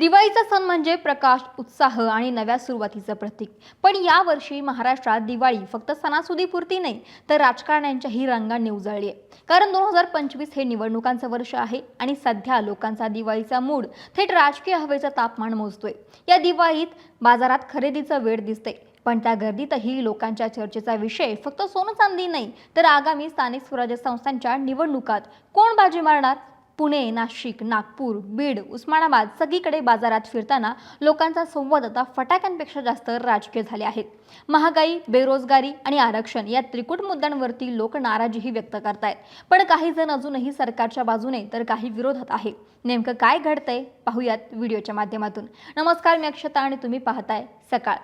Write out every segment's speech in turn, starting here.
दिवाळीचा सण म्हणजे प्रकाश उत्साह आणि नव्या सुरुवातीचं प्रतीक. पण यावर्षी महाराष्ट्रात दिवाळी फक्त सणासुदीपुरती नाही तर राजकारण्यांच्याही रंगांनी उजळली आहे. कारण दोन हजार पंचवीस हे निवडणुकांचं वर्ष आहे आणि सध्या लोकांचा दिवाळीचा मूड थेट राजकीय हवेचं तापमान मोजतोय. या दिवाळीत बाजारात खरेदीचं वेळ दिसते पण त्या गर्दीतही लोकांच्या चर्चेचा विषय फक्त सोनं चांदी नाही तर आगामी स्थानिक स्वराज्य संस्थांच्या निवडणुकात कोण बाजी मारणार? पुणे नाशिक नागपूर बीड उस्मानाबाद सगळीकडे बाजारात फिरताना लोकांचा संवाद आता फटाक्यांपेक्षा जास्त राजकीय झाले आहेत. महागाई बेरोजगारी आणि आरक्षण या त्रिकूट मुद्द्यांवरती लोक नाराजीही व्यक्त करतायत. पण काही जण अजूनही सरकारच्या बाजूने तर काही विरोधात आहे. नेमकं काय घडतंय पाहूयात व्हिडिओच्या माध्यमातून. नमस्कार मी अक्षता आणि तुम्ही पाहताय सकाळ.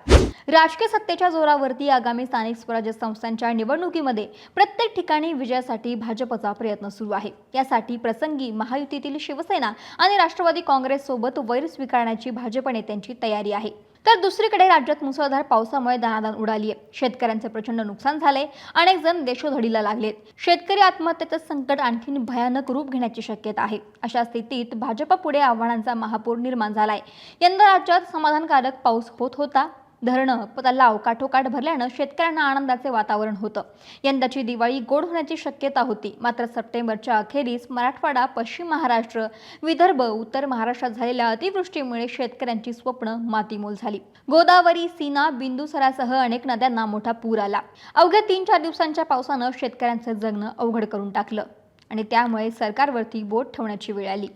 राजकीय सत्तेच्या जोरावरती आगामी स्थानिक स्वराज्य संस्थांच्या निवडणुकीमध्ये प्रत्येक ठिकाणी विजयासाठी भाजपचा प्रयत्न सुरू आहे. यासाठी प्रसंगी महायुतीतील शिवसेना आणि राष्ट्रवादी काँग्रेस सोबत वैर स्वीकारण्याची भाजप नेत्यांची तयारी आहे. तर दुसरीकडे राज्यात मुसळधार पावसामुळे दानादान उडाली आहे शेतकऱ्यांचे प्रचंड नुकसान झाले अनेक जण देशोधडीला लागलेत. शेतकरी आत्महत्येचं संकट आणखीन भयानक रूप घेण्याची शक्यता आहे. अशा स्थितीत भाजपा पुढे आव्हानांचा महापूर निर्माण झालाय. यंदा राज्यात समाधानकारक पाऊस होत होता. धरणं तलाव काठोकाठ भरल्यानं शेतकऱ्यांना आनंदाचे वातावरण होतं. यंदाची दिवाळी गोड होण्याची शक्यता होती. मात्र सप्टेंबरच्या अखेरीस मराठवाडा पश्चिम महाराष्ट्र विदर्भ उत्तर महाराष्ट्रात झालेल्या अतिवृष्टीमुळे शेतकऱ्यांची स्वप्न मातीमोल झाली. गोदावरी सीना बिंदुसरासह अनेक नद्यांना मोठा पूर आला. अवघ्या तीन चार दिवसांच्या पावसानं शेतकऱ्यांचं जगणं अवघड करून टाकलं आणि त्यामुळे सरकारवरती बोट ठेवण्याची वेळ आली.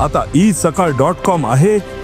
आता ई सकाळ डॉट कॉम आहे.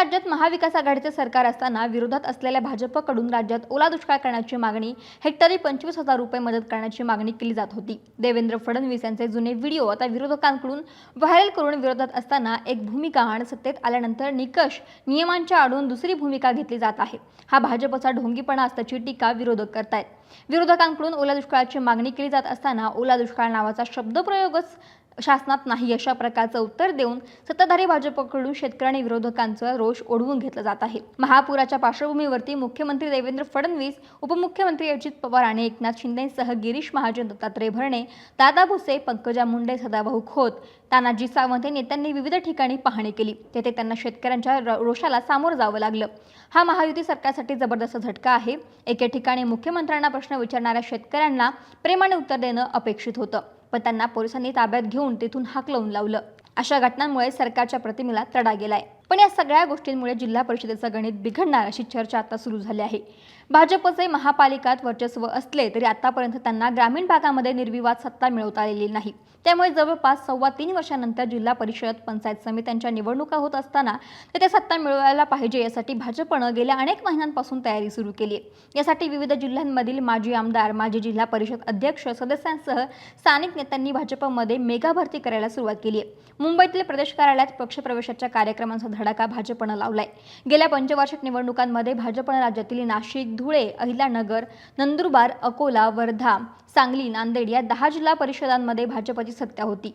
राज्यात महाविकास आघाडीचे सरकार असताना विरोधात असलेल्या भाजपकडून राज्यात ओला दुष्काळ करण्याची मागणी हेक्टरी पंचवीस हजार रुपये मदत करण्याची मागणी केली जात होती. देवेंद्र फडणवीस यांचे जुने व्हिडिओ आता विरोधकांकडून व्हायरल करून विरोधात असताना एक भूमिका आणि सत्तेत आल्यानंतर निकष नियमांच्या आडून दुसरी भूमिका घेतली जात आहे. हा भाजपचा ढोंगीपणा असल्याची टीका विरोधक करतायत. विरोधकांकडून ओला दुष्काळाची मागणी केली जात असताना ओला दुष्काळ नावाचा शब्दप्रयोगच शासनात नाही अशा प्रकारचं उत्तर देऊन सत्ताधारी भाजपकडून शेतकरी विरोधकांचा रोष ओढवून घेतला जात आहे. महापुराच्या पार्श्वभूमीवरती मुख्यमंत्री देवेंद्र फडणवीस उपमुख्यमंत्री अजित पवार आणि एकनाथ शिंदेसह गिरीश महाजन दत्तात्रय भरणे दादा भुसे पंकजा मुंडे सदाभाऊ खोत तानाजी सावंत या नेत्यांनी विविध ठिकाणी पाहणी केली. तेथे त्यांना शेतकऱ्यांच्या र- रोषाला सामोरं जावं लागलं. हा महायुती सरकारसाठी जबरदस्त झटका आहे. एके ठिकाणी मुख्यमंत्र्यांना प्रश्न विचारणाऱ्या शेतकऱ्यांना प्रेमाने उत्तर देणं अपेक्षित होतं. पण त्यांना पोलिसांनी ताब्यात घेऊन तिथून हाकलवून लावलं. अशा घटनांमुळे सरकारच्या प्रतिमेला तडा गेलाय. पण या सगळ्या गोष्टींमुळे जिल्हा परिषदेचं गणित बिघडणार अशी चर्चा आता सुरू झाली आहे. भाजपचे महापालिकात वर्चस्व असले तरी आतापर्यंत त्यांना ग्रामीण भागामध्ये निर्विवाद सत्ता मिळवता आलेली नाही. त्यामुळे जवळपास सव्वा तीन वर्षानंतर जिल्हा परिषद पंचायत समित्यांच्या निवडणुका होत असताना तेथे सत्ता मिळवायला पाहिजे यासाठी भाजपनं गेल्या अनेक महिन्यांपासून तयारी सुरू केली आहे. यासाठी विविध जिल्ह्यांमधील माजी आमदार माजी जिल्हा परिषद अध्यक्ष सदस्यांसह स्थानिक नेत्यांनी भाजपमध्ये मेगा भरती करायला सुरुवात केली आहे. मुंबईतील प्रदेश कार्यालयात पक्षप्रवेशाच्या कार्यक्रमांचा धडाका भाजपनं लावलाय. गेल्या पंचवार्षिक निवडणुकांमध्ये भाजपनं राज्यातील नाशिक धुळे अहिल्यानगर नंदुरबार अकोला वर्धा सांगली नांदेड या दहा जिल्हा परिषदांमध्ये भाजपची सत्ता होती.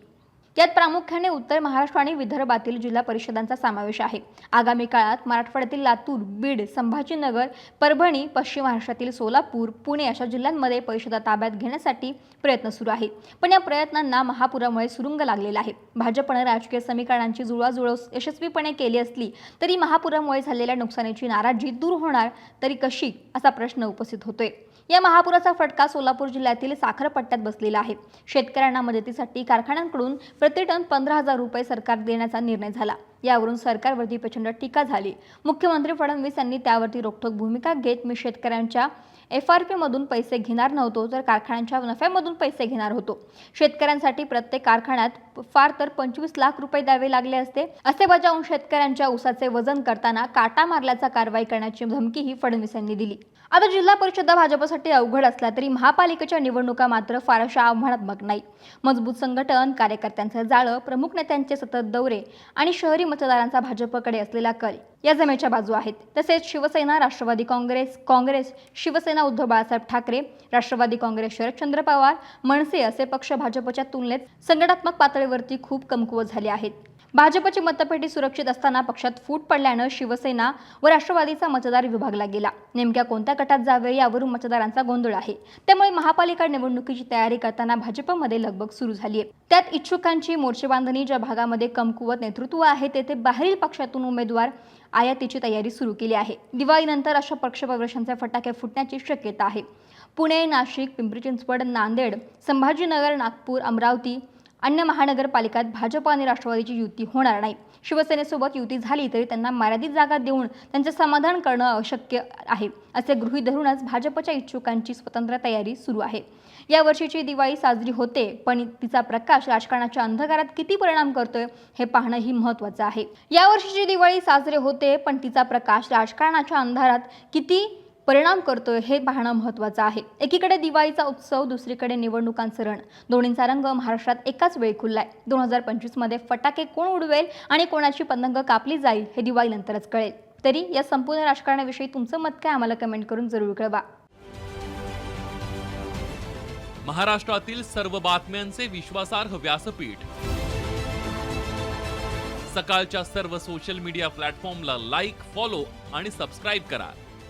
यात प्रामुख्याने उत्तर महाराष्ट्र आणि विदर्भातील जिल्हा परिषदांचा समावेश आहे. आगामी काळात मराठवाड्यातील लातूर बीड संभाजीनगर परभणी पश्चिम महाराष्ट्रातील सोलापूर पुणे अशा जिल्ह्यांमध्ये परिषदा ताब्यात घेण्यासाठी प्रयत्न सुरू आहेत. पण या प्रयत्नांना महापुरामुळे सुरुंग लागलेला आहे. भाजपनं राजकीय समीकरणांची जुळवाजुळव यशस्वीपणे केली असली तरी महापुरामुळे झालेल्या नुकसानीची नाराजी दूर होणार तरी कशी असा प्रश्न उपस्थित होतोय. या महापुराचा फटका सोलापूर जिल्ह्यातील साखरपट्ट्यात बसलेला आहे. शेतकऱ्यांना मदतीसाठी कारखान्यांकडून प्रति टन पंधरा हजार रुपये सरकार देण्याचा निर्णय झाला. यावरून सरकारवरती प्रचंड टीका झाली. मुख्यमंत्री फडणवीस यांनी त्यावरती रोखठोक भूमिका घेत मी शेतकऱ्यांच्या एफ आर पीमधून पैसे घेणार नव्हतो तर कारखान्यांच्या नफ्यामधून पैसे घेणार होतो. शेतकऱ्यांसाठी प्रत्येक कारखान्यात फार तर पंचवीस लाख रुपये द्यावे लागले असते. असे बजावून शेतकऱ्यांच्या ऊसाचे वजन करताना काटा मारल्याचा कारवाई करण्याची धमकीही फडणवीस यांनी दिली. आता जिल्हा परिषद भाजपसाठी अवघड असला तरी महापालिकेच्या निवडणुका मात्र फारशा आव्हानात्मक नाही. मजबूत संघटन कार्यकर्त्यांचं जाळं प्रमुख नेत्यांचे सतत दौरे आणि शहरी मतदारांचा भाजपकडे असलेला कल या जमेच्या बाजू आहेत. तसेच शिवसेना राष्ट्रवादी काँग्रेस काँग्रेस शिवसेना उद्धव बाळासाहेब ठाकरे राष्ट्रवादी काँग्रेस शरदचंद्र पवार मनसे असे पक्ष भाजपच्या तुलनेत संघटनात्मक पातळीवरती खूप कमकुवत झाले आहेत. भाजपची मतपेटी सुरक्षित असताना पक्षात फूट पडल्यानं शिवसेना व राष्ट्रवादीचा मतदार विभागला गेला. नेमक्या कोणत्या गटात जावे यावरून मतदारांचा गोंधळ आहे. त्यामुळे महापालिका निवडणुकीची तयारी करताना भाजपमध्ये लगबग सुरू झाली आहे त्यात इच्छुकांची मोर्चेबांधणी ज्या भागामध्ये कमकुवत नेतृत्व आहे तेथे बाहेरील पक्षातून उमेदवार आयातीची तयारी सुरू केली आहे. दिवाळीनंतर अशा पक्षप्रवेशांचे फटाके फुटण्याची शक्यता आहे. पुणे नाशिक पिंपरी चिंचवड नांदेड संभाजीनगर नागपूर अमरावती अन्य महानगरपालिकात भाजप आणि राष्ट्रवादीची युती होणार नाही. शिवसेनेसोबत युती झाली तरी त्यांना मर्यादित जागा देऊन त्यांचे समाधान करणं अशक्य आहे असे गृहीत धरूनच भाजपच्या इच्छुकांची स्वतंत्र तयारी सुरू आहे. या वर्षीची दिवाळी साजरी होते पण तिचा प्रकाश राजकारणाच्या अंधकारात किती परिणाम करतोय हे पाहणंही महत्त्वाचं आहे. या वर्षीची दिवाळी साजरे होते पण तिचा प्रकाश राजकारणाच्या अंधारात किती परिणाम करतोय हे पाहणं महत्त्वाचं आहे. एकीकडे दिवाळीचा उत्सव दुसरीकडे निवडणुकांचं रण. दोन्हींचा रंग महाराष्ट्रात एकाच वेळी खुललाय. दोन हजार पंचवीसमध्ये फटाके कोण उडवेल आणि कोणाची पतंग कापली जाईल हे दिवाळीनंतरच कळेल. तरी या संपूर्ण राजकारणाविषयी तुमचं मत काय आम्हाला कमेंट करून जरूर कळवा. महाराष्ट्रातील सर्व बातम्यांचे विश्वासार्ह व्यासपीठ. सकाळच्या सर्व सोशल मीडिया प्लॅटफॉर्मला लाईक फॉलो आणि सबस्क्राईब करा.